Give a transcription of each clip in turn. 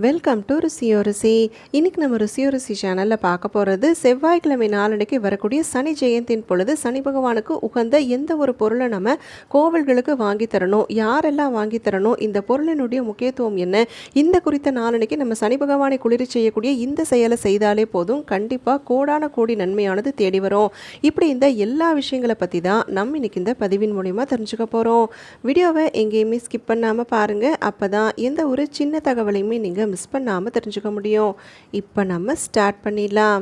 Welcome to ருசியோ ருசி இன்னைக்கு நம்ம ருசியோ ருசி சேனலில் பார்க்க போகிறது செவ்வாய்க்கிழமை நாளடைக்கு வரக்கூடிய சனி ஜெயந்தின் பொழுது சனி பகவானுக்கு உகந்த எந்த ஒரு பொருளை நம்ம கோவில்களுக்கு வாங்கி தரணும் யாரெல்லாம் வாங்கி தரணும் இந்த பொருளினுடைய முக்கியத்துவம் என்ன இந்த குறித்த நாளன்னைக்கு நம்ம சனி பகவானை குளிர் செய்யக்கூடிய இந்த செயலை செய்தாலே போதும் கண்டிப்பாக கோடான கோடி நன்மையானது தேடி வரும். இப்படி இந்த எல்லா விஷயங்களை பற்றி தான் நம்ம இன்னைக்கு இந்த பதிவின் மூலிமா தெரிஞ்சுக்க போகிறோம் வீடியோவை எங்கேயுமே ஸ்கிப் பண்ணாமல் பாருங்கள் அப்போ தான் எந்த ஒரு சின்ன தகவலையுமே நீங்கள் மிஸ் பண்ணாமல் தெரிஞ்சுக்க முடியும். இப்போ நம்ம ஸ்டார்ட் பண்ணிடலாம்.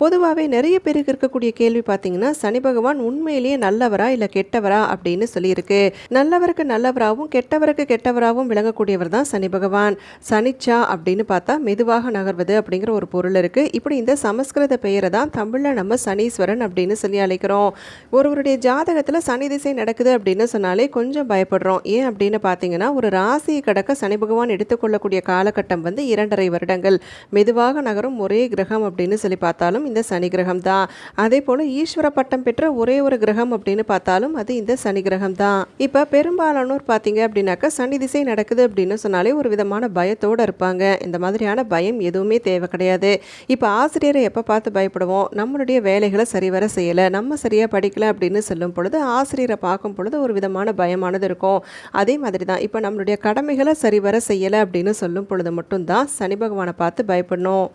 பொதுவாகவே நிறைய பேருக்கு இருக்கக்கூடிய கேள்வி பார்த்தீங்கன்னா சனி பகவான் உண்மையிலேயே நல்லவரா இல்லை கெட்டவரா அப்படின்னு சொல்லியிருக்கு. நல்லவருக்கு நல்லவராகவும் கெட்டவருக்கு கெட்டவராகவும் விளங்கக்கூடியவர் தான் சனி பகவான். சனிச்சா அப்படின்னு பார்த்தா மெதுவாக நகர்வது அப்படிங்கிற ஒரு பொருள் இருக்குது இப்படி இந்த சமஸ்கிருத பெயரை தான் தமிழில் நம்ம சனீஸ்வரன் அப்படின்னு சொல்லி அழைக்கிறோம். ஒருவருடைய ஜாதகத்தில் சனி திசை நடக்குது அப்படின்னு சொன்னாலே கொஞ்சம் பயப்படுறோம். ஏன் அப்படின்னு பார்த்தீங்கன்னா ஒரு ராசியை கடக்க சனி பகவான் எடுத்துக்கொள்ளக்கூடிய காலகட்டம் வந்து இரண்டரை வருடங்கள். மெதுவாக நகரும் ஒரே கிரகம் அப்படின்னு சொல்லி பார்த்தாலும் இந்த சனி கிரகம் தான் அதே போல் ஈஸ்வர பட்டம் பெற்ற ஒரே ஒரு கிரகம் அப்படின்னு பார்த்தாலும் அது இந்த சனி கிரகம் தான் இப்போ பெரும்பாலானோர் பார்த்தீங்க அப்படின்னாக்கா சனி திசை நடக்குது அப்படின்னு சொன்னாலே ஒரு விதமான பயத்தோடு இருப்பாங்க. இந்த மாதிரியான பயம் எதுவுமே தேவை கிடையாது. இப்போ ஆசிரியரை எப்போ பார்த்து பயப்படுவோம்? நம்மளுடைய வேலைகளை சரிவர செய்யலை நம்ம சரியாக படிக்கல அப்படின்னு சொல்லும் பொழுது ஆசிரியரை பார்க்கும் பொழுது ஒரு விதமான பயமானது இருக்கும். அதே மாதிரி தான் இப்போ நம்மளுடைய கடமைகளை சரிவர செய்யலை அப்படின்னு சொல்லும் பொழுது மட்டும்தான் சனி பகவானை பார்த்து பயப்படணும்.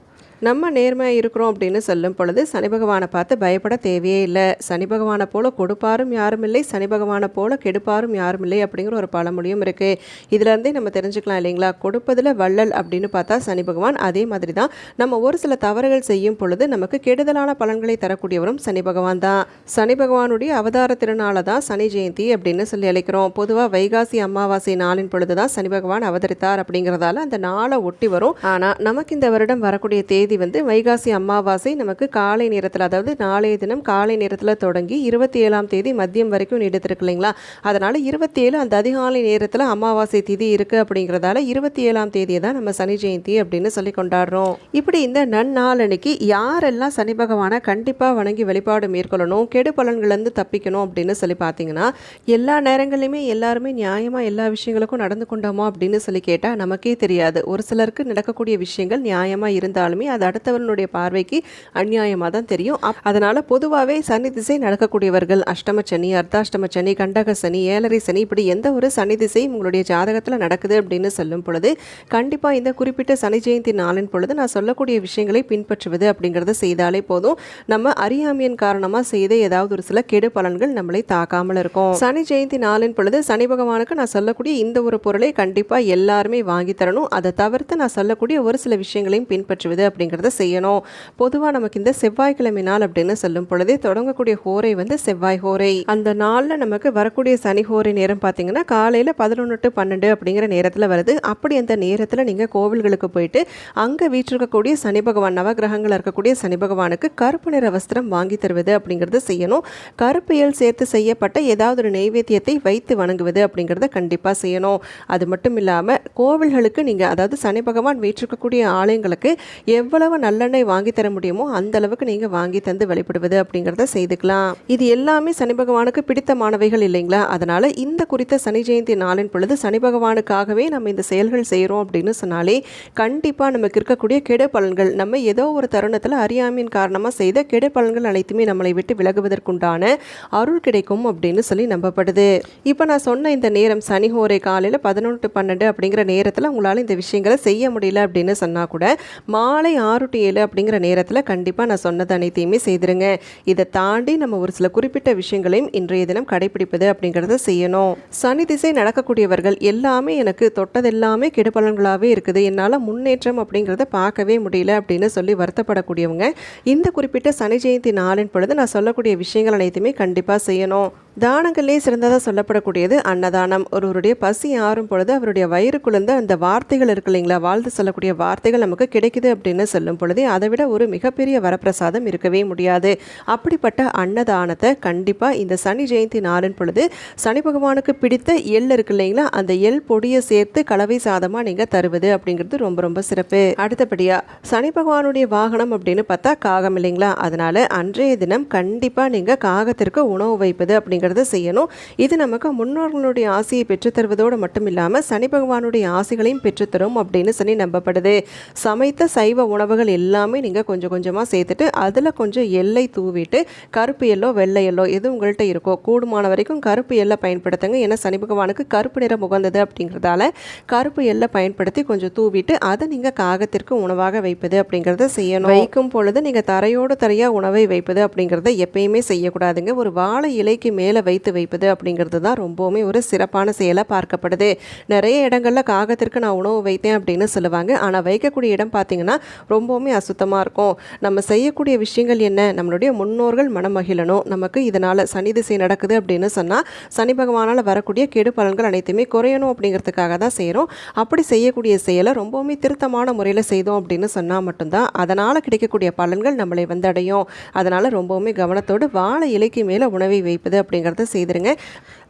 நம்ம நேர்மையாக இருக்கிறோம் அப்படின்னு சொல்லும் பொழுது சனி பகவானை பார்த்து பயப்பட தேவையே இல்லை. சனி பகவானை போல கொடுப்பாரும் யாரும் இல்லை. சனி பகவானை போல கெடுப்பாரும் யாரும் இல்லை அப்படிங்கிற ஒரு பழமொழியும் இருக்குது இதுலேருந்தே நம்ம தெரிஞ்சுக்கலாம் இல்லைங்களா? கொடுப்பதில் வள்ளல் அப்படின்னு பார்த்தா சனி பகவான் அதே மாதிரி தான் நம்ம ஒரு சில தவறுகள் செய்யும் பொழுது நமக்கு கெடுதலான பலன்களை தரக்கூடியவரும் சனி பகவான் தான். சனி பகவானுடைய அவதார திருநாளை தான் சனி ஜெயந்தி அப்படின்னு சொல்லி அழைக்கிறோம். பொதுவாக வைகாசி அமாவாசை நாளின் பொழுது தான் சனி பகவான் அவதரித்தார் அப்படிங்கிறதால அந்த நாளை ஒட்டி வரும். ஆனால் நமக்கு இந்த வருடம் வரக்கூடிய தேதி வந்து வைகாசி அமாவாசை நமக்கு காலை நேரத்தில் அதாவது நாளைய தினம் காலை நேரத்தில் தொடங்கி இருபத்தி ஏழாம் தேதி மதியம் வரைக்கும் நீடித்திருக்கு இல்லைங்களா? அதனால் இருபத்தி ஏழு அந்த அதிகாலை நேரத்தில் அமாவாசை திதி இருக்குது அப்படிங்கிறதால இருபத்தி ஏழாம் தேதியை தான் நம்ம சனி ஜெயந்தி அப்படின்னு சொல்லி கொண்டாடுறோம். இப்படி இந்த நன்னாளன்னைக்கு யாரெல்லாம் சனி பகவானை கண்டிப்பாக வணங்கி வழிபாடு மேற்கொள்ளணும் கெடு பலன்கள்லேருந்து தப்பிக்கணும் அப்படின்னு சொல்லி பார்த்தீங்கன்னா எல்லா நேரங்களிலுமே எல்லாருமே நியாயமாக எல்லா விஷயங்களுக்கும் நடந்து கொண்டோமோ அப்படின்னு சொல்லி கேட்டால் நமக்கே தெரியாது. ஒரு சிலருக்கு நடக்கக்கூடிய விஷயங்கள் நியாயமாக இருந்தாலுமே அது அடுத்தவனுடைய பார்வைக்கு அந்நியாயமாக தான் தெரியும். அதனால் பொதுவாகவே சனி திசை நடக்கக்கூடியவர்கள் அஷ்டம சனி அர்த்தாஷ்டம சனி கண்டக சனி ஏழரை சனி இப்படி எந்த ஒரு சனி திசையும் உங்களுடைய ஜாதகத்தில் நடக்குது அப்படின்னு சொல்லும் பொழுது கண்டிப்பாக இந்த குறிப்பிட்ட சனி ஜெயந்தி நாளின் பொழுது நான் சொல்லக்கூடிய விஷயங்களை பின்பற்றுவது அப்படிங்கிறத செய்தாலே போதும். நம்ம அறியாமையின் காரணமாக செய்த ஏதாவது ஒரு சில கெடு பலன்கள் நம்மளை தாக்காமல் இருக்கும். சனி ஜெயந்தி நாளின் பொழுது சனி பகவானுக்கு நான் சொல்லக்கூடிய இந்த ஒரு பொருளை கண்டிப்பாக எல்லாருமே வாங்கி தரணும். அதை தவிர்த்து நான் சொல்லக்கூடிய ஒரு சில விஷயங்களையும் பின்பற்றுவது அப்படிங்கிறத செய்யணும். பொதுவாக நமக்கு இந்த செவ்வாய்க்கிழமை நாள் அப்படின்னு சொல்லும் பொழுதே தொடங்கக்கூடிய ஹோரை வந்து செவ்வாய் ஹோரை. அந்த நாளில் நமக்கு வரக்கூடிய சனி ஹோரை நேரம் பார்த்தீங்கன்னா காலையில் பதினொன்று டு பன்னெண்டு அப்படிங்கிற நேரத்தில் வருது. அப்படி அந்த நேரத்தில் நீங்கள் கோவில்களுக்கு போயிட்டு அங்கே வீற்றிருக்கக்கூடிய சனி பகவான் நவகிரகங்கள் இருக்கக்கூடிய சனி பகவானுக்கு கருப்பு நிற வஸ்திரம் வாங்கி தருவது அப்படிங்கிறத செய்யணும். கருப்பியல் சேர்த்து செய்யப்பட்ட ஏதாவது ஒரு நெய்வேத்தியத்தை வைத்து வணங்குவது அப்படிங்கிறத கண்டிப்பாக செய்யணும். அது மட்டும் இல்லாமல் கோவில்களுக்கு நீங்கள் அதாவது சனி பகவான் வீற்றிருக்கக்கூடிய ஆலயங்களுக்கு எவ்வளவு நல்லெண்ணெய் வாங்கி தர முடியுமோ அந்த அளவுக்கு நீங்கள் வாங்கி தந்து வழிபடுவது அப்படிங்கிறத செய்துக்கலாம். இது எல்லாமே சனி பகவானுக்கு பிடித்தமானவைகள் இல்லைங்களா? அதனால் இந்த குறித்த சனி ஜெயந்தி நாளின் பொழுது சனி பகவானுக்காகவே நம்ம இந்த செயல்கள் செய்கிறோம் அப்படின்னு சொன்னாலே கண்டிப்பாக நமக்கு இருக்கக்கூடிய கெடு பலன்கள் நம்ம ஏதோ ஒரு தருணத்தில் அறியாமையின் காரணமாக செய்த கெடு பலன்கள் அனைத்துமே நம்மளை விட்டு விலகுவதற்குண்டான அருள் கிடைக்கும் அப்படின்னு சொல்லி நம்பப்படுது. இப்போ நான் சொன்ன இந்த நேரம் சனி ஹோரை காலையில் பதினொன்று பன்னெண்டு அப்படிங்கிற நேரத்தில் உங்களால் இந்த விஷயங்களை செய்ய முடியல அப்படின்னு சொன்னால் கூட மாலை ஆறு டு ஏழு அப்படிங்கிற நேரத்தில் கண்டிப்பாக நான் சொன்னது அனைத்தையுமே செய்திருங்க. இதை தாண்டி நம்ம ஒரு சில குறிப்பிட்ட விஷயங்களையும் இன்றைய தினம் கடைபிடிப்பது அப்படிங்கிறத செய்யணும். சனி திசை நடக்கக்கூடியவர்கள் எல்லாமே எனக்கு தொட்டதெல்லாமே கெடுபலன்களாகவே இருக்குது. என்னால் முன்னேற்றம் அப்படிங்கிறத பார்க்கவே முடியல அப்படின்னு சொல்லி வருத்தப்படக்கூடியவங்க இந்த குறிப்பிட்ட சனி ஜெயந்தி நாளின் பொழுது நான் சொல்லக்கூடிய விஷயங்கள் அனைத்துமே கண்டிப்பாக செய்யணும். தானங்களே சிறந்ததாக சொல்லப்படக்கூடியது அன்னதானம். ஒருவருடைய பசி ஆறும் பொழுது அவருடைய வயிறுக்குள்ளேருந்து அந்த வார்த்தைகள் இருக்கு இல்லைங்களா? வாழ்த்து சொல்லக்கூடிய வார்த்தைகள் நமக்கு கிடைக்குது அப்படின்னு செல்லும் பொழுதே அதை விட ஒரு மிகப்பெரிய வரப்பிரசாதம் இருக்கவே முடியாது. அப்படிப்பட்ட அன்னதானத்தை கண்டிப்பாக இந்த சனி ஜெயந்தி நாளின் பொழுது சனி பகவானுக்கு பிடித்த எள் இருக்கு இல்லைங்களா? அந்த எள் பொடியை சேர்த்து கலவை சாதமாக நீங்கள் தருவது அப்படிங்கிறது ரொம்ப ரொம்ப சிறப்பு. அடுத்தபடியாக சனி பகவானுடைய வாகனம் அப்படின்னு பார்த்தா காகம் இல்லைங்களா? அதனால் அன்றைய தினம் கண்டிப்பாக நீங்கள் காகத்திற்கு உணவு வைப்பது அப்படிங்கிறத செய்யணும். இது நமக்கு முன்னோர்களுடைய ஆசையை பெற்றுத்தருவதோடு மட்டும் இல்லாமல் சனி பகவானுடைய ஆசைகளையும் பெற்றுத்தரும் அப்படின்னு சொல்லி நம்பப்படுது. சமைத்த சைவ உணவு உணவுகள் எல்லாமே நீங்கள் கொஞ்சம் கொஞ்சமாக சேர்த்துட்டு அதில் கொஞ்சம் எல்லை தூவிட்டு கருப்பு எல்லோ வெள்ளை எல்லோ எது உங்கள்கிட்ட இருக்கோ கூடுமான வரைக்கும் கருப்பு எல்லை பயன்படுத்துங்க. ஏன்னா சனி பகவானுக்கு கருப்பு நிறம் உகந்தது அப்படிங்கிறதால கருப்பு எல்லை பயன்படுத்தி கொஞ்சம் தூவிட்டு அதை நீங்கள் காகத்திற்கு உணவாக வைப்பது அப்படிங்கிறத செய்யணும். வைக்கும் பொழுது நீங்கள் தரையோடு தரையாக உணவை வைப்பது அப்படிங்கிறத எப்பயுமே செய்யக்கூடாதுங்க. ஒரு வாழை இலைக்கு மேலே வைத்து வைப்பது அப்படிங்கிறது தான் ரொம்பவுமே ஒரு சிறப்பான செயலாக பார்க்கப்படுது. நிறைய இடங்களில் காகத்திற்கு நான் உணவு வைத்தேன் அப்படின்னு சொல்லுவாங்க. ஆனால் வைக்கக்கூடிய இடம் பார்த்தீங்கன்னா ரொம்பவுமே அசுத்தமாக இருக்கும். நம்ம செய்யக்கூடிய விஷயங்கள் என்ன? நம்மளுடைய முன்னோர்கள் மனம் மகிழணும். நமக்கு இதனால் சனி திசை நடக்குது அப்படின்னு சொன்னால் சனி பகவானால் வரக்கூடிய கெடு பலன்கள் அனைத்துமே குறையணும் அப்படிங்கிறதுக்காக தான் செய்கிறோம் அப்படி செய்யக்கூடிய செயலை ரொம்பவுமே திருத்தமான முறையில் செய்தோம் அப்படின்னு சொன்னால் மட்டும்தான் அதனால் கிடைக்கக்கூடிய பலன்கள் நம்மளை வந்தடையும். அதனால் ரொம்பவுமே கவனத்தோடு வாழை இலைக்கு மேலே உணவை வைப்பது அப்படிங்கிறத செய்திருங்க.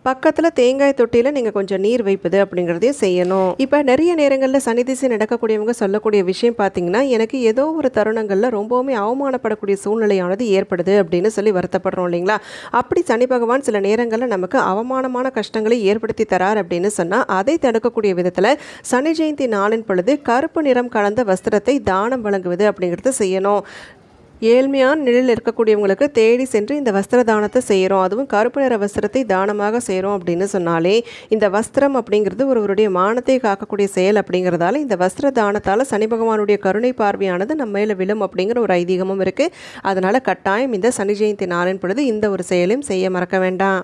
பக்கத்தில் தேங்காய் தொட்டியில் நீங்கள் கொஞ்சம் நீர் வைப்பது அப்படிங்கிறதையும் செய்யணும். இப்போ நிறைய நேரங்களில் சனி திசை நடக்கக்கூடியவங்க சொல்லக்கூடிய விஷயம் பார்த்தீங்கன்னா எனக்கு ஏதோ ஒரு தருணங்களில் ரொம்பவுமே அவமானப்படக்கூடிய சூழ்நிலையானது ஏற்படுது அப்படின்னு சொல்லி வருத்தப்படுறோம் இல்லைங்களா? அப்படி சனி பகவான் சில நேரங்களில் நமக்கு அவமானமான கஷ்டங்களை ஏற்படுத்தி தரார் அப்படின்னு சொன்னால் அதை தடுக்கக்கூடிய விதத்தில் சனி ஜெயந்தி நாளின் பொழுது கருப்பு நிறம் கலந்த வஸ்திரத்தை தானம் வழங்குவது அப்படிங்கிறத செய்யணும். ஏழ்மையான நிலையில் இருக்கக்கூடியவங்களுக்கு தேடி சென்று இந்த வஸ்திர தானத்தை செய்கிறோம். அதுவும் கருப்பு நிற வஸ்திரத்தை தானமாக செய்கிறோம் அப்படின்னு சொன்னாலே இந்த வஸ்திரம் அப்படிங்கிறது ஒருவருடைய மானத்தை காக்கக்கூடிய செயல் அப்படிங்கிறதால இந்த வஸ்திர தானத்தால் சனி பகவானுடைய கருணை பார்வையானது நம்ம மேலே விழும் அப்படிங்கிற ஒரு ஐதீகமும் இருக்குது அதனால் கட்டாயம் இந்த சனி ஜெயந்தி நாளின் பொழுது இந்த ஒரு செயலையும் செய்ய மறக்க வேண்டாம்.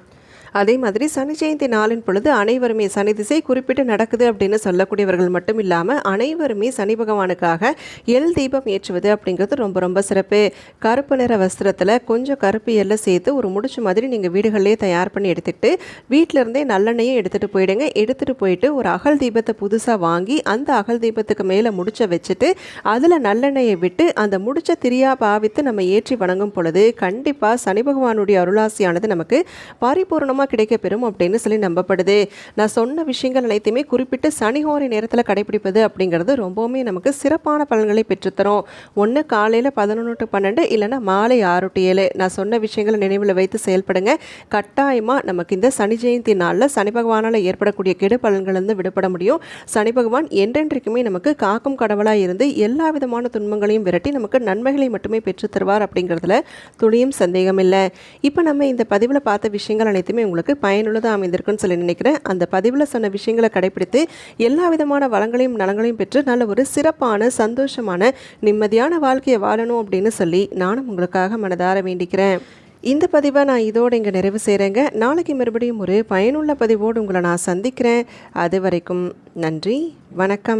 அதே மாதிரி சனி ஜெயந்தி நாளின் பொழுது அனைவருமே சனி திசை குறிப்பிட்டு நடக்குது அப்படின்னு சொல்லக்கூடியவர்கள் மட்டும் இல்லாமல் அனைவருமே சனி பகவானுக்காக எல் தீபம் ஏற்றுவது அப்படிங்கிறது ரொம்ப ரொம்ப சிறப்பு. கருப்பு நிற வஸ்திரத்தில் கொஞ்சம் கருப்பு எல்லை சேர்த்து ஒரு முடிச்சு மாதிரி நீங்கள் வீடுகளிலே தயார் பண்ணி எடுத்துகிட்டு வீட்டிலருந்தே இருந்தே எடுத்துகிட்டு போயிடுங்க. எடுத்துகிட்டு போயிட்டு ஒரு அகல் தீபத்தை புதுசாக வாங்கி அந்த அகல் தீபத்துக்கு மேலே முடிச்ச வச்சுட்டு அதில் நல்லெண்ணெயை விட்டு அந்த முடிச்ச திரியா பாவித்து நம்ம ஏற்றி வணங்கும் பொழுது கண்டிப்பாக சனி பகவானுடைய அருளாசியானது நமக்கு பரிபூர்ணமாக கிடைக்கப்பெறும் அப்படின்னு சொல்லி நம்பப்படுது. நான் சொன்ன விஷயங்கள் அனைத்தையுமே குறிப்பிட்டு சனிஹோரை நேரத்தில் கடைபிடிப்பது அப்படிங்கிறது ரொம்பவுமே நமக்கு சிறப்பான பலன்களை பெற்றுத்தரும். ஒன்று காலையில் பதினொன்று டு பன்னெண்டு இல்லைன்னா மாலை ஆறு டு ஏழு. நான் சொன்ன விஷயங்களை நினைவில் வைத்து செயல்படுங்க. கட்டாயமாக நமக்கு இந்த சனி ஜெயந்தி நாளில் சனி பகவானால் ஏற்படக்கூடிய கெடு பலன்களிலிருந்து விடுபட முடியும். சனி பகவான் என்றென்றைக்குமே நமக்கு காக்கும் கடவுளாக இருந்து எல்லா விதமான துன்பங்களையும் விரட்டி நமக்கு நன்மைகளை மட்டுமே பெற்றுத்தருவார் அப்படிங்கிறதுல துளியும் சந்தேகம் இல்லை இப்போ நம்ம இந்த பதிவில் பார்த்த விஷயங்கள் அனைத்துமே உங்களுக்கு பயனுள்ளதாக அமைந்திருக்குன்னு சொல்லி நினைக்கிறேன். அந்த பதிவில் சொன்ன விஷயங்களை கடைபிடித்து எல்லா விதமான வளங்களையும் நலங்களையும் பெற்று நல்ல ஒரு சிறப்பான சந்தோஷமான நிம்மதியான வாழ்க்கையை வாழணும் அப்படின்னு சொல்லி நானும் உங்களுக்காக மனதார வேண்டிக்கிறேன். இந்த பதிவை நான் இதோடு இங்கே நிறைவு செய்கிறேங்க நாளைக்கு மறுபடியும் ஒரு பயனுள்ள பதிவோடு உங்களை நான் சந்திக்கிறேன். அது வரைக்கும் நன்றி வணக்கம்.